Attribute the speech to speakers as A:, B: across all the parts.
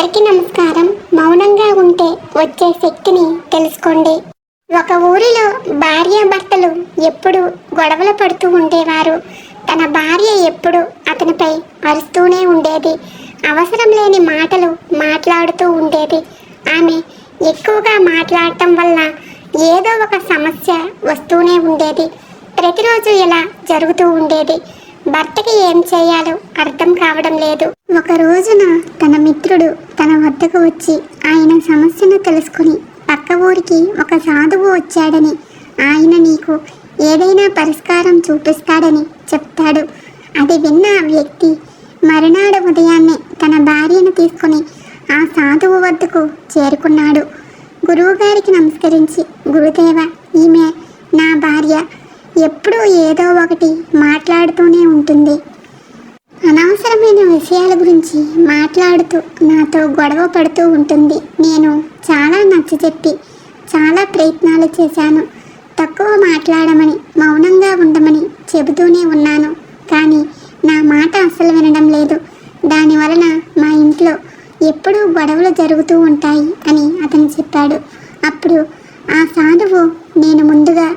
A: అందరికీ నమస్కారం. మౌనంగా ఉంటే వచ్చే శక్తిని తెలుసుకోండి. ఒక ఊరిలో భార్యాభర్తలు ఎప్పుడు గొడవలు పడుతూ ఉండేవారు. తన భార్య ఎప్పుడు అతనిపై అరుస్తూనే ఉండేది. అవసరం లేని మాటలు మాట్లాడుతూ ఉండేది. ఆమె ఎక్కువగా మాట్లాడటం వల్ల ఏదో ఒక సమస్య వస్తూనే ఉండేది. ప్రతిరోజు ఇలా జరుగుతూ ఉండేది. భర్తకి ఏం చేయాలో అర్థం కావడం లేదు. ఒక రోజున తన మిత్రుడు తన వద్దకు వచ్చి ఆయన సమస్యను తెలుసుకుని పక్క ఊరికి ఒక సాధువు వచ్చాడని ఆయన నీకు ఏదైనా పరిష్కారం చూపిస్తాడని చెప్తాడు. అది విన్న ఆ వ్యక్తి మరునాడు ఉదయాన్నే తన భార్యను తీసుకుని ఆ సాధువు వద్దకు చేరుకున్నాడు. గురువుగారికి నమస్కరించి గురుదేవ ఈమె నా భార్య ఎప్పుడూ ఏదో ఒకటి మాట్లాడుతూనే ఉంటుంది. అనవసరమైన విషయాల గురించి మాట్లాడుతూ నాతో గొడవ పడుతూ ఉంటుంది. నేను చాలా నచ్చజెప్పి చాలా ప్రయత్నాలు చేశాను. తక్కువ మాట్లాడమని మౌనంగా ఉండమని చెబుతూనే ఉన్నాను. కానీ నా మాట అస్సలు వినడం లేదు. దానివలన మా ఇంట్లో ఎప్పుడూ గొడవలు జరుగుతూ ఉంటాయి అని అతను చెప్పాడు. అప్పుడు ఆ సాధువు నేను ముందుగా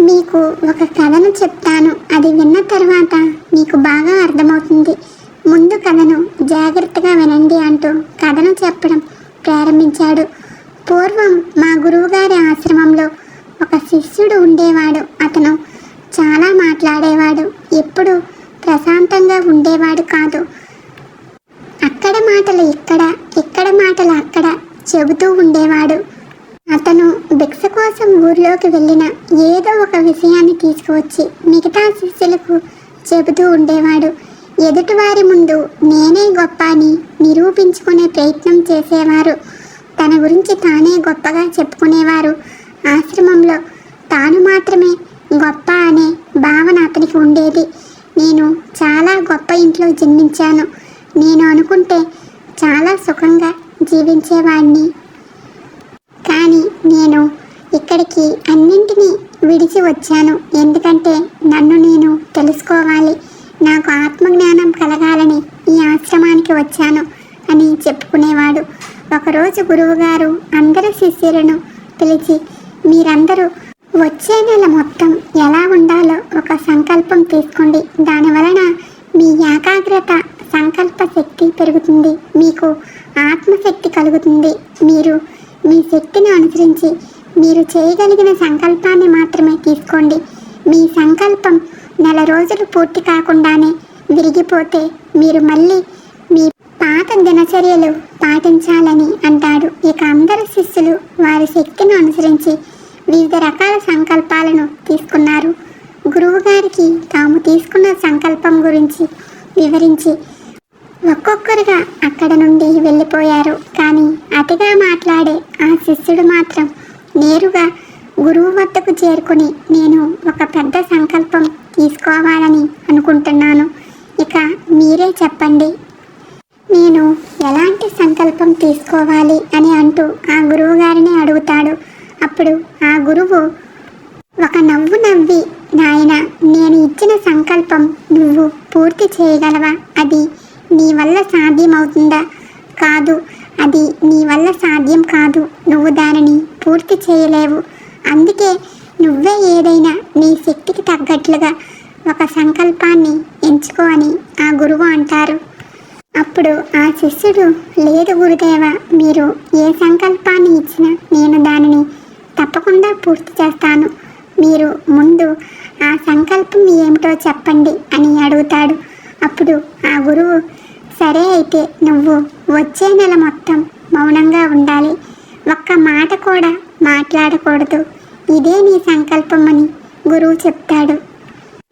A: మీకు ఒక కథను చెప్తాను. అది విన్న తర్వాత మీకు బాగా అర్థమవుతుంది. ముందు కథను జాగ్రత్తగా వినండి అంటూ కథను చెప్పడం ప్రారంభించాడు. పూర్వం మా గురువుగారి ఆశ్రమంలో ఒక శిష్యుడు ఉండేవాడు. అతను చాలా మాట్లాడేవాడు. ఎప్పుడు ప్రశాంతంగా ఉండేవాడు కాదు. అక్కడ మాటలు ఇక్కడ ఇక్కడ మాటలు అక్కడ చెబుతూ ఉండేవాడు. అతను భిక్ష కోసం ఊర్లోకి వెళ్ళిన ఏదో ఒక విషయాన్ని తీసుకువచ్చి మిగతా శిష్యులకు చెబుతూ ఉండేవాడు. ఎదుటివారి ముందు నేనే గొప్ప అని నిరూపించుకునే ప్రయత్నం చేసేవారు. తన గురించి తానే గొప్పగా చెప్పుకునేవారు. ఆశ్రమంలో తాను మాత్రమే గొప్ప అనే భావన అతనికి ఉండేది. నేను చాలా గొప్ప ఇంట్లో జన్మించాను. నేను అనుకుంటే చాలా సుఖంగా జీవించేవాడిని కానీ నేను ఇక్కడికి అన్నింటినీ విడిచి వచ్చాను. ఎందుకంటే నన్ను నేను తెలుసుకోవాలి. నాకు ఆత్మజ్ఞానం కలగాలని ఈ ఆశ్రమానికి వచ్చాను అని చెప్పుకునేవాడు. ఒకరోజు గురువుగారు అందరి శిష్యులను పిలిచి మీరందరూ వచ్చే నెల మొత్తం ఎలా ఉండాలో ఒక సంకల్పం తీసుకోండి. దాని వలన మీ ఏకాగ్రత సంకల్ప శక్తి పెరుగుతుంది. మీకు ఆత్మశక్తి కలుగుతుంది. మీరు మీ శక్తిని అనుసరించి మీరు చేయగలిగిన సంకల్పాన్ని మాత్రమే తీసుకోండి. మీ సంకల్పం నెల రోజులు పూర్తి కాకుండానే విరిగిపోతే మీరు మళ్ళీ మీ పాత దినచర్యలు పాటించాలని అంటాడు. ఇక అందరు శిష్యులు వారి శక్తిని అనుసరించి వివిధ రకాల సంకల్పాలను తీసుకున్నారు. గురువుగారికి తాము తీసుకున్న సంకల్పం గురించి వివరించి ఒక్కొక్కరుగా అక్కడ నుండి వెళ్ళిపోయారు. కానీ అతిగా మాట్లాడే ఆ శిష్యుడు మాత్రం నేరుగా గురువు వద్దకు చేరుకుని నేను ఒక పెద్ద సంకల్పం తీసుకోవాలని అనుకుంటున్నాను. ఇక మీరే చెప్పండి. నేను ఎలాంటి సంకల్పం తీసుకోవాలి? అని అంటూ ఆ గురువు గారిని అడుగుతాడు. అప్పుడు ఆ గురువు ఒక నవ్వు నవ్వి నాయన నేను ఇచ్చిన సంకల్పం నువ్వు పూర్తి చేయగలవా? అది నీ వల్ల సాధ్యమవుతుందా? కాదు. అది నీ వల్ల సాధ్యం కాదు. నువ్వు దానిని పూర్తి చేయలేవు. అందుకే నువ్వే ఏదైనా నీ శక్తికి తగ్గట్లుగా ఒక సంకల్పాన్ని ఎంచుకో అని ఆ గురువు అంటారు. అప్పుడు ఆ శిష్యుడు లేదు గురుదేవ మీరు ఏ సంకల్పాన్ని ఇచ్చినా నేను దానిని తప్పకుండా పూర్తి చేస్తాను. మీరు ముందు ఆ సంకల్పం ఏమిటో చెప్పండి అని అడుగుతాడు. అప్పుడు ఆ గురువు సరే అయితే నువ్వు వచ్చే నెల మొత్తం మౌనంగా ఉండాలి. ఒక్క మాట కూడా మాట్లాడకూడదు. ఇదే నీ సంకల్పం అని గురువు చెప్తాడు.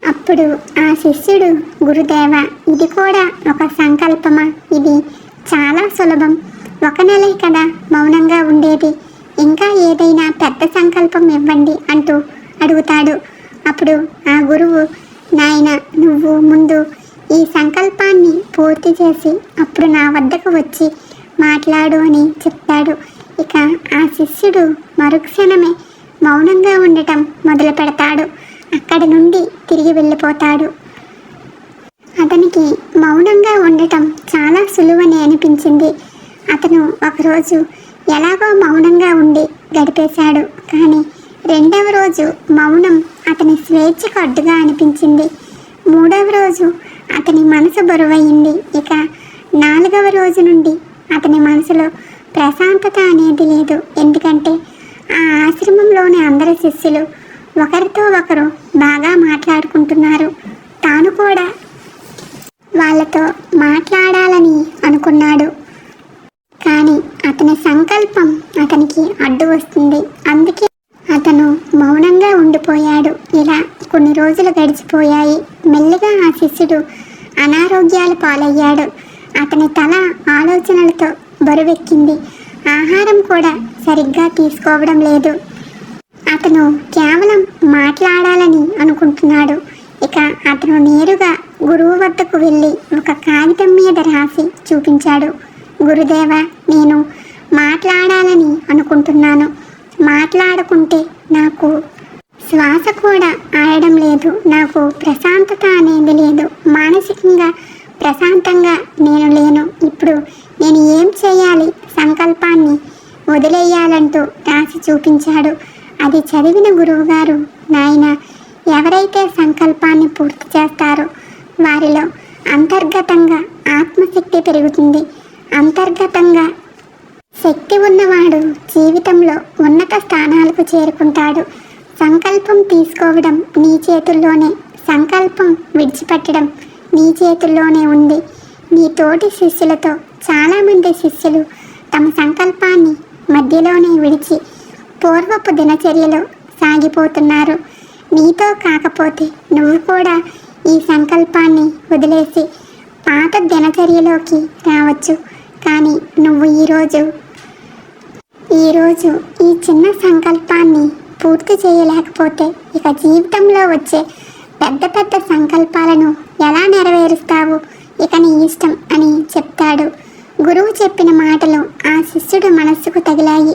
A: అప్పుడు ఆ శిష్యుడు గురుదేవ ఇది కూడా ఒక సంకల్పమా? ఇది చాలా సులభం. ఒక నెలే కదా మౌనంగా ఉండేది. ఇంకా ఏదైనా పెద్ద సంకల్పం ఇవ్వండి అంటూ అడుగుతాడు. అప్పుడు ఆ గురువు నాయన నువ్వు ముందు ఈ సంకల్పాన్ని పూర్తి చేసి అప్పుడు నా వద్దకు వచ్చి మాట్లాడు అని చెప్తాడు. ఇక ఆ శిష్యుడు మరుక్షణమే మౌనంగా ఉండటం మొదలు పెడతాడు. అక్కడి నుండి తిరిగి వెళ్ళిపోతాడు. అతనికి మౌనంగా ఉండటం చాలా సులువని అనిపించింది. అతను ఒకరోజు ఎలాగో మౌనంగా ఉండి గడిపేశాడు. కానీ రెండవ రోజు మౌనం అతని స్వేచ్ఛకు అడ్డుగా అనిపించింది. మూడవ రోజు అతని మనసు బరువయింది ఇక నాలుగవ రోజు నుండి అతని మనసులో ప్రశాంతత అనేది లేదు. ఎందుకంటే ఆ ఆశ్రమంలోని అందరి శిష్యులు ఒకరితో ఒకరు బాగా మాట్లాడుకుంటున్నారు. తాను కూడా వాళ్ళతో మాట్లాడాలని అనుకున్నాడు. కానీ అతని సంకల్పం అతనికి అడ్డు వస్తుంది. అందుకే అతను మౌనంగా ఉండిపోయాడు. ఇలా కొన్ని రోజులు గడిచిపోయాయి. మెల్లిగా ఆ శిష్యుడు అనారోగ్యాలు పాలయ్యాడు. అతని తల ఆలోచనలతో బరువెక్కింది. ఆహారం కూడా సరిగ్గా తీసుకోవడం లేదు. అతను కేవలం మాట్లాడాలని అనుకుంటున్నాడు. ఇక అతను నేరుగా గురువు వద్దకు వెళ్ళి ఒక కాగితం మీద రాసి చూపించాడు. గురుదేవ నేను మాట్లాడాలని అనుకుంటున్నాను మాట్లాడుకుంటే నాకు శ్వాస కూడా ఆడడం లేదు నాకు ప్రశాంతత అనేది లేదు మానసికంగా ప్రశాంతంగా నేను లేను ఇప్పుడు నేను ఏం చేయాలి సంకల్పాన్ని వదిలేయాలంటూ రాసి చూపించాడు అది చదివిన గురువుగారు నాయన ఎవరైతే సంకల్పాన్ని పూర్తి చేస్తారో వారిలో అంతర్గతంగా ఆత్మశక్తి పెరుగుతుంది. అంతర్గతంగా శక్తి ఉన్నవాడు జీవితంలో ఉన్నత స్థానాలకు చేరుకుంటాడు. సంకల్పం తీసుకోవడం నీ చేతుల్లోనే సంకల్పం విడిచిపెట్టడం నీ చేతుల్లోనే ఉంది. నీ తోటి శిష్యులతో చాలామంది శిష్యులు తమ సంకల్పాన్ని మధ్యలోనే విడిచి పూర్వపు దినచర్యలో సాగిపోతున్నారు. నీతో కాకపోతే నువ్వు కూడా ఈ సంకల్పాన్ని వదిలేసి పాత దినచర్యలోకి రావచ్చు. కానీ నువ్వు ఈరోజు ఈరోజు ఈ చిన్న సంకల్పాన్ని పూర్తి చేయలేకపోతే ఇక జీవితంలో వచ్చే పెద్ద పెద్ద సంకల్పాలను ఎలా నెరవేరుస్తావు? ఇక నీ ఇష్టం అని చెప్తాడు. గురువు చెప్పిన మాటలు ఆ శిష్యుడు మనస్సుకు తగిలాయి.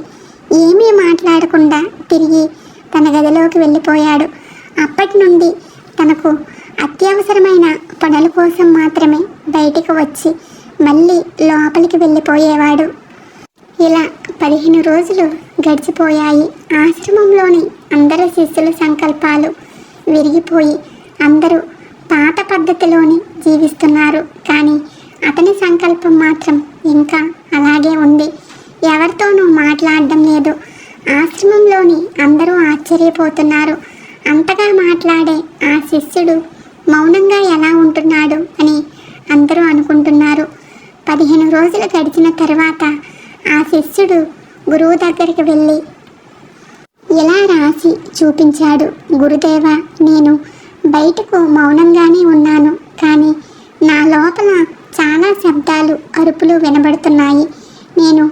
A: ఏమీ మాట్లాడకుండా తిరిగి తన గదిలోకి వెళ్ళిపోయాడు. అప్పటి నుండి తనకు అత్యవసరమైన పనుల కోసం మాత్రమే బయటికి వచ్చి మళ్ళీ లోపలికి వెళ్ళిపోయేవాడు. ఇలా పదిహేను రోజులు గడిచిపోయాయి. ఆశ్రమంలోని అందరి శిష్యుల సంకల్పాలు విరిగిపోయి అందరూ పాత పద్ధతిలోని జీవిస్తున్నారు. కానీ అతని సంకల్పం మాత్రం ఇంకా అలాగే ఉంది. ఎవరితోనూ మాట్లాడడం లేదు. ఆశ్రమంలోని అందరూ ఆశ్చర్యపోతున్నారు. అంతగా మాట్లాడే ఆ శిష్యుడు మౌనంగా ఎలా ఉంటున్నాడు అని అందరూ అనుకుంటున్నారు. పదిహేను రోజులు గడిచిన తర్వాత ఆ శిష్యుడు గురువు దగ్గరికి వెళ్ళి ఇలా రాసి చూపించాడు గురుదేవ నేను బయటకు మౌనంగానే ఉన్నాను కానీ నా లోపల చాలా శబ్దాలు అరుపులు వినబడుతున్నాయి. నేను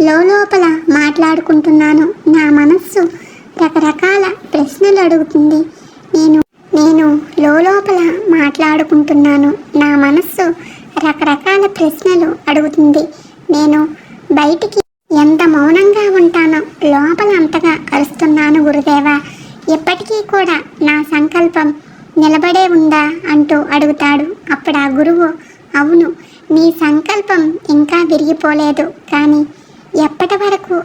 A: లోపల మాట్లాడుకుంటున్నాను. నా మనస్సు రకరకాల ప్రశ్నలు అడుగుతుంది. నేను నేను లోపల మాట్లాడుకుంటున్నాను. నా మనస్సు రకరకాల ప్రశ్నలు అడుగుతుంది. నేను బయటికి ఎంత మౌనంగా ఉంటానో లోపల అంతగా అరుస్తున్నాను గురుదేవా ఎప్పటికీ కూడా నా సంకల్పం నిలబడే ఉందా అంటూ అడుగుతాడు అప్పుడు ఆ గురువు అవును నీ సంకల్పం ఇంకా విరిగిపోలేదు కానీ ఎప్పటి వరకు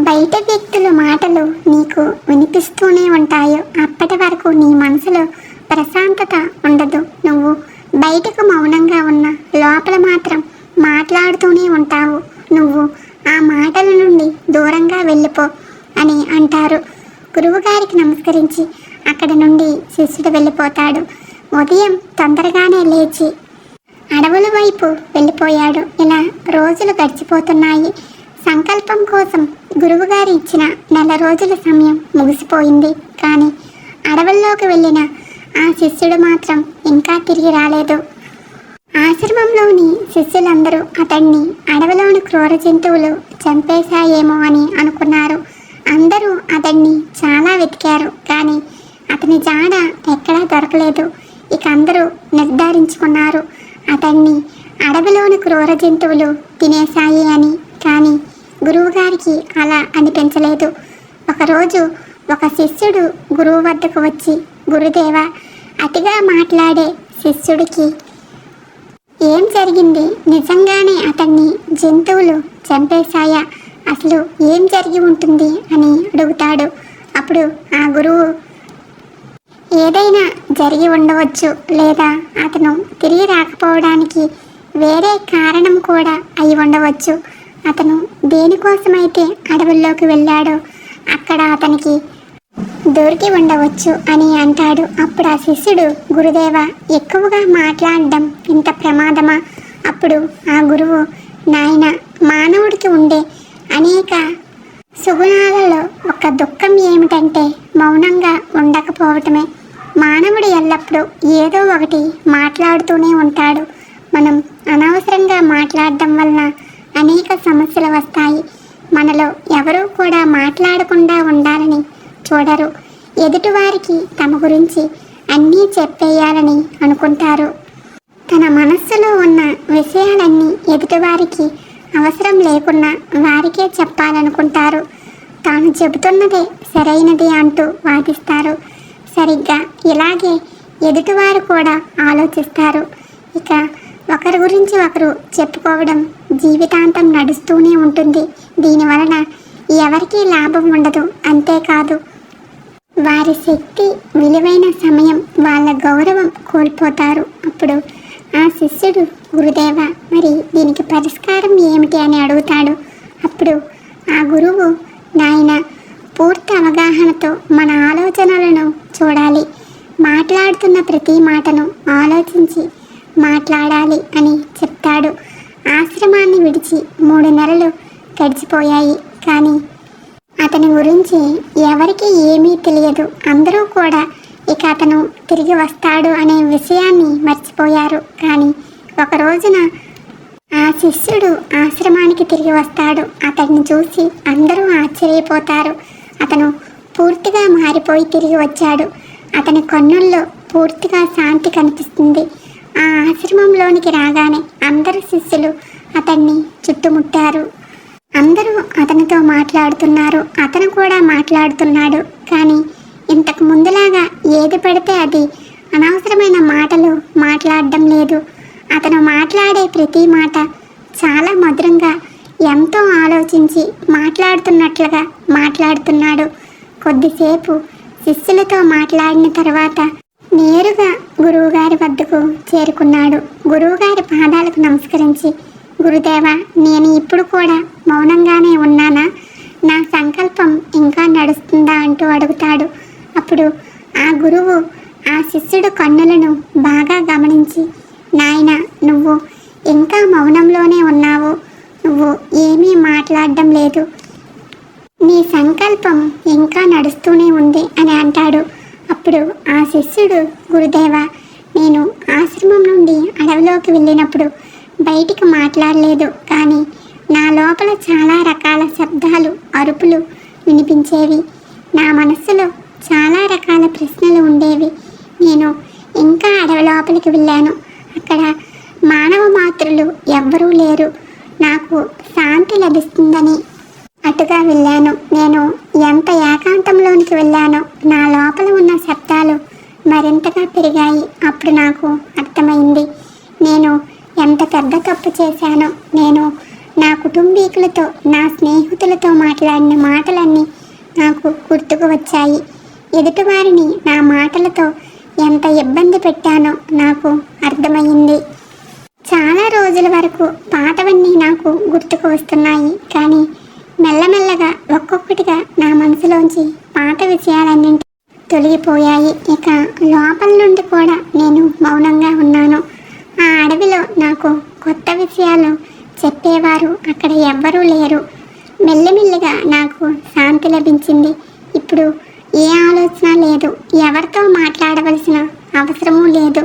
A: బయట వ్యక్తుల మాటలు నీకు వినిపిస్తూనే ఉంటాయో అప్పటి వరకు నీ మనసులో ప్రశాంతత ఉండదు నువ్వు బయటకు మౌనంగా ఉన్న లోపల మాత్రం మాట్లాడుతూనే ఉంటావు నువ్వు ఆ మాటల నుండి దూరంగా వెళ్ళిపో అని గురువుగారికి నమస్కరించి అక్కడి నుండి శిష్యుడు వెళ్ళిపోతాడు. ఉదయం తొందరగానే లేచి అడవుల వైపు వెళ్ళిపోయాడు. ఇలా రోజులు గడిచిపోతున్నాయి. సంకల్పం కోసం గురువుగారు ఇచ్చిన నెల రోజుల సమయం ముగిసిపోయింది. కానీ అడవుల్లోకి వెళ్ళిన ఆ శిష్యుడు మాత్రం ఇంకా తిరిగి రాలేదు. ఆశ్రమంలోని శిష్యులందరూ అతన్ని అడవిలోని క్రూర జంతువులు చంపేశాయేమో అని అనుకున్నారు. అందరూ అతన్ని చాలా వెతికారు కానీ అతని జాడ ఎక్కడా దొరకలేదు. ఇక అందరూ నిర్ధారించుకున్నారు అతన్ని అడవిలోని క్రూర జంతువులు తినేశాయి అని. కానీ గురువుగారికి అలా అనిపించలేదు. ఒకరోజు ఒక శిష్యుడు గురువు వద్దకు వచ్చి గురుదేవ అతిగా మాట్లాడే శిష్యుడికి ఏం జరిగింది? నిజంగానే అతన్ని జంతువులు చంపేశాయా? అసలు ఏం జరిగి ఉంటుంది అని అడుగుతాడు. అప్పుడు ఆ గురువు ఏదైనా జరిగి ఉండవచ్చు లేదా అతను తిరిగి రాకపోవడానికి వేరే కారణం కూడా అయి ఉండవచ్చు. అతను దేనికోసమైతే అడవుల్లోకి వెళ్ళాడో అక్కడ అతనికి దొరికి ఉండవచ్చు అని అంటాడు. అప్పుడు ఆ శిష్యుడు గురుదేవ ఎక్కువగా మాట్లాడడం ఇంత ప్రమాదమా? అప్పుడు ఆ గురువు నాయన మానవుడికి ఉండే అనేక సుగుణాలలో ఒక దుఃఖం ఏమిటంటే మౌనంగా ఉండకపోవటమే. మానవుడు ఎల్లప్పుడూ ఏదో ఒకటి మాట్లాడుతూనే ఉంటాడు. మనం అనవసరంగా మాట్లాడడం వలన అనేక సమస్యలు వస్తాయి. మనలో ఎవరూ కూడా మాట్లాడకుండా ఉండాలని చూడరు. ఎదుటివారికి తమ గురించి అన్నీ చెప్పేయాలని అనుకుంటారు. తన మనస్సులో ఉన్న విషయాలన్నీ ఎదుటివారికి అవసరం లేకున్నా వారికే చెప్పాలనుకుంటారు. తాను చెబుతున్నదే సరైనది అంటూ వాదిస్తారు. సరిగ్గా ఇలాగే ఎదుటివారు కూడా ఆలోచిస్తారు. ఇక ఒకరి గురించి ఒకరు చెప్పుకోవడం జీవితాంతం నడుస్తూనే ఉంటుంది. దీనివలన ఎవరికీ లాభం ఉండదు. అంతేకాదు వారి శక్తి విలువైన సమయం వాళ్ళ గౌరవం కోల్పోతారు. అప్పుడు ఆ శిష్యుడు గురుదేవ మరి దీనికి పరిష్కారం ఏమిటి? అని అడుగుతాడు. అప్పుడు ఆ గురువు నాయన పూర్తి అవగాహనతో మన ఆలోచనలను చూడాలి. మాట్లాడుతున్న ప్రతి మాటను ఆలోచించి మాట్లాడాలి అని చెప్తాడు. ఆశ్రమాన్ని విడిచి మూడు నెలలు గడిచిపోయాయి. కానీ అతని గురించి ఎవరికి ఏమీ తెలియదు. అందరూ కూడా ఇక అతను తిరిగి వస్తాడు అనే విషయాన్ని మర్చిపోయారు. కానీ ఒక రోజున ఆ శిష్యుడు ఆశ్రమానికి తిరిగి వస్తాడు. అతన్ని చూసి అందరూ ఆశ్చర్యపోతారు. అతను పూర్తిగా మారిపోయి తిరిగి వచ్చాడు. అతని కన్నుల్లో పూర్తిగా శాంతి కనిపిస్తుంది. ఆ ఆశ్రమంలోనికి రాగానే అందరు శిష్యులు అతన్ని చుట్టుముట్టారు. అందరూ అతనితో మాట్లాడుతున్నారు. అతను కూడా మాట్లాడుతున్నాడు. కానీ ఇంతకు ముందులాగా ఏది పడితే అది. అనవసరమైన మాటలు మాట్లాడడం లేదు. అతను మాట్లాడే ప్రతి మాట చాలా మధురంగా ఎంతో ఆలోచించి మాట్లాడుతున్నట్లుగా మాట్లాడుతున్నాడు. కొద్దిసేపు శిష్యులతో మాట్లాడిన తర్వాత నేరుగా గురువుగారి వద్దకు చేరుకున్నాడు. గురువుగారి పాదాలకు నమస్కరించి గురుదేవ నేను ఇప్పుడు కూడా మౌనంగానే ఉన్నానా? నా సంకల్పం ఇంకా నడుస్తుందా? అంటూ అడుగుతాడు. అప్పుడు ఆ గురువు ఆ శిష్యుడు కన్నులను బాగా గమనించి నాయన నువ్వు ఇంకా మౌనంలోనే ఉన్నావు. నువ్వు ఏమీ మాట్లాడడం లేదు. నీ సంకల్పం ఇంకా నడుస్తూనే ఉంది అని అంటాడు. అప్పుడు ఆ శిష్యుడు గురుదేవ నేను ఆశ్రమం నుండి అడవిలోకి వెళ్ళినప్పుడు బయటికి మాట్లాడలేదు. కానీ నా లోపల చాలా రకాల శబ్దాలు అరుపులు వినిపించేవి. నా మనస్సులో చాలా రకాల ప్రశ్నలు ఉండేవి. నేను ఇంకా అడవి లోపలికి వెళ్ళాను. అక్కడ మానవ మాతృలు ఎవ్వరూ లేరు. నాకు శాంతి లభిస్తుందని అటుగా వెళ్ళాను. నేను ఎంత ఏకాంతంలోనికి వెళ్ళానో నా లోపల ఉన్న శబ్దాలు మరింతగా పెరిగాయి. అప్పుడు నాకు అర్థమైంది. నేను ఎంత పెద్ద తప్పు చేశానో నేను నా కుటుంబీకులతో నా స్నేహితులతో మాట్లాడిన మాటలన్నీ నాకు గుర్తుకు వచ్చాయి. ఎదుటివారిని నా మాటలతో ఎంత ఇబ్బంది పెట్టానో నాకు అర్థమైంది. చాలా రోజుల వరకు పాతవన్నీ నాకు గుర్తుకు వస్తున్నాయి. కానీ మెల్లమెల్లగా ఒక్కొక్కటిగా నా మనసులోంచి పాత విషయాలన్నింటి తొలగిపోయాయి. ఇక లోపల నుండి కూడా నేను మౌనంగా ఉన్నాను. ఆ అడవిలో నాకు కొత్త విషయాలు చెప్పేవారు అక్కడ ఎవ్వరూ లేరు. మెల్లిమెల్లిగా నాకు శాంతి లభించింది. ఇప్పుడు ఏ ఆలోచన లేదు. ఎవరితో మాట్లాడవలసిన అవసరమూ లేదు.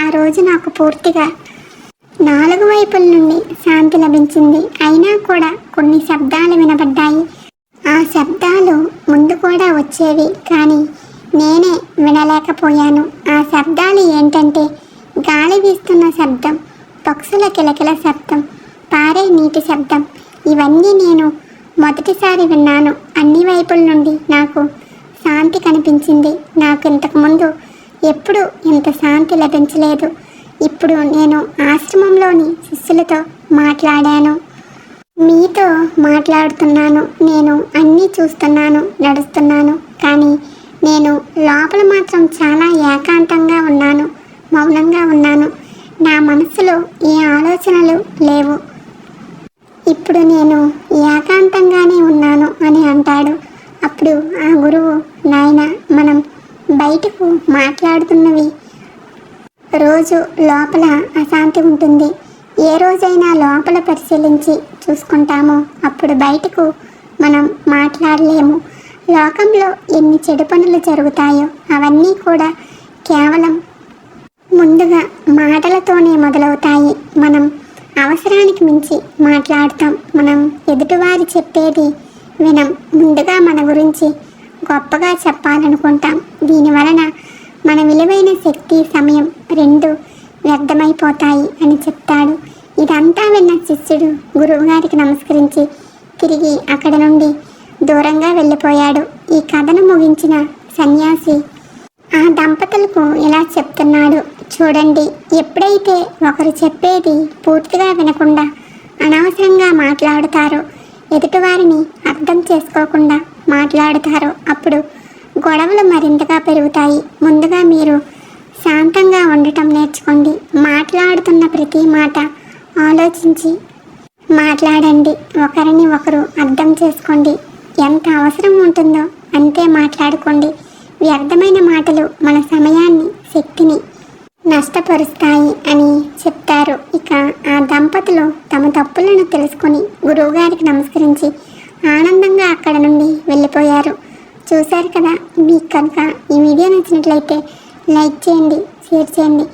A: ఆ రోజు నాకు పూర్తిగా నాలుగు వైపుల నుండి శాంతి లభించింది. అయినా కూడా కొన్ని శబ్దాలు వినబడ్డాయి. ఆ శబ్దాలు ముందు కూడా వచ్చేవి కానీ నేనే వినలేకపోయాను. ఆ శబ్దాలు ఏంటంటే గాలి వీస్తున్న శబ్దం పక్షుల కిలకిల శబ్దం పారే నీటి శబ్దం. ఇవన్నీ నేను మొదటిసారి విన్నాను. అన్ని వైపుల నుండి నాకు శాంతి కనిపించింది. నాకు ఇంతకుముందు ఎప్పుడూ ఇంత శాంతి లభించలేదు. ఇప్పుడు నేను ఆశ్రమంలోని శిష్యులతో మాట్లాడాను. మీతో మాట్లాడుతున్నాను. నేను అన్నీ చూస్తున్నాను నడుస్తున్నాను. కానీ నేను లోపల మాత్రం చాలా ఏకాంతంగా ఉన్నాను మౌనంగా ఉన్నాను. నా మనసులో ఏ ఆలోచనలు లేవు. ఇప్పుడు నేను ఏకాంతంగానే ఉన్నాను అని అంటాడు. అప్పుడు ఆ గురువు నాయన మనం బయటకు మాట్లాడుతున్నవి. రోజు లోపల అశాంతి ఉంటుంది. ఏ రోజైనా లోపల పరిశీలించి చూసుకుంటామో. అప్పుడు బయటకు మనం మాట్లాడలేము. లోకంలో ఎన్ని చెడు పనులు జరుగుతాయో అవన్నీ కూడా కేవలం ముందుగా మాటలతోనే మొదలవుతాయి. మనం అవసరానికి మించి మాట్లాడతాం. మనం ఎదుటివారి చెప్పేది వినం. ముందుగా మన గురించి గొప్పగా చెప్పాలనుకుంటాం. దీని వలన మన విలువైన శక్తి సమయం రెండు వ్యర్థమైపోతాయి అని చెప్తాడు. ఇదంతా విన్న శిష్యుడు గురువుగారికి నమస్కరించి తిరిగి అక్కడ నుండి దూరంగా వెళ్ళిపోయాడు. ఈ కథను ముగించిన సన్యాసి ఆ దంపతులకు ఇలా చెప్తున్నాడు. చూడండి ఎప్పుడైతే ఒకరు చెప్పేది పూర్తిగా వినకుండా అనవసరంగా మాట్లాడుతారో ఎదుటివారిని అర్థం చేసుకోకుండా మాట్లాడతారో అప్పుడు గొడవలు మరింతగా పెరుగుతాయి. ముందుగా మీరు శాంతంగా ఉండటం నేర్చుకోండి. మాట్లాడుతున్న ప్రతి మాట ఆలోచించి మాట్లాడండి. ఒకరిని ఒకరు అర్థం చేసుకోండి. ఎంత అవసరం ఉంటుందో అంతే మాట్లాడుకోండి. వ్యర్థమైన మాటలు మన సమయాన్ని శక్తిని నష్టపరుస్తాయి అని చెప్తారు. ఇక ఆ దంపతులు తమ తప్పులను తెలుసుకొని గురువుగారికి నమస్కారం ఆనందంగా అక్కడ నుండి వెళ్ళిపోయారు చూశారు కదా మీకు కనుక ఈ వీడియో నచ్చినట్లయితే లైక్ చేయండి షేర్ చేయండి.